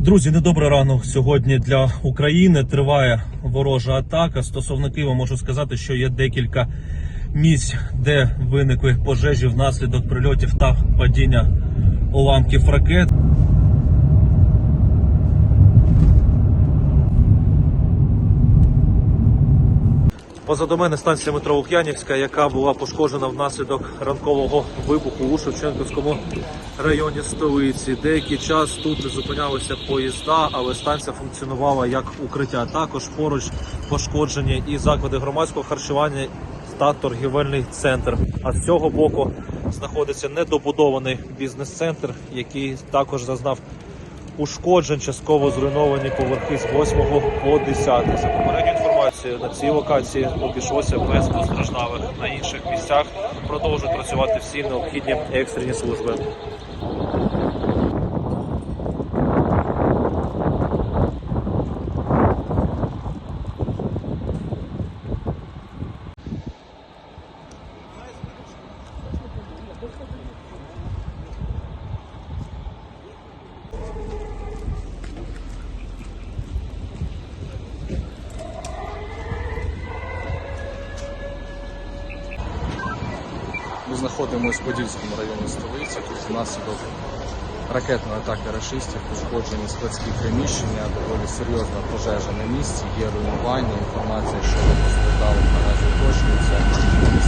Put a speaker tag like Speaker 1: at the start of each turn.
Speaker 1: Друзі, недобрий ранок сьогодні для України. Триває ворожа атака. Стосовно Києва можу сказати, що є декілька місць, де виникли пожежі внаслідок прильотів та падіння уламків ракет. Позаду мене станція метро Лук'янівська, яка була пошкоджена внаслідок ранкового вибуху у Шевченківському районі столиці. Деякий час тут зупинялися поїзда, але станція функціонувала як укриття. Також поруч пошкоджені і заклади громадського харчування та торгівельний центр. А з цього боку знаходиться недобудований бізнес-центр, який також зазнав ушкоджень, частково зруйновані поверхи з 8 по 10. За попередньою інформацією, на цій локації обійшлося без постраждалих. На інших місцях продовжують працювати всі необхідні екстрені служби.
Speaker 2: Ми знаходимося в Подільському районі столиці. Тут внаслідок ракетної атаки рашистів пошкоджені складські приміщення, доволі серйозна пожежа на місці, є руйнування, інформація щодо постраждалих наразі уточнюється.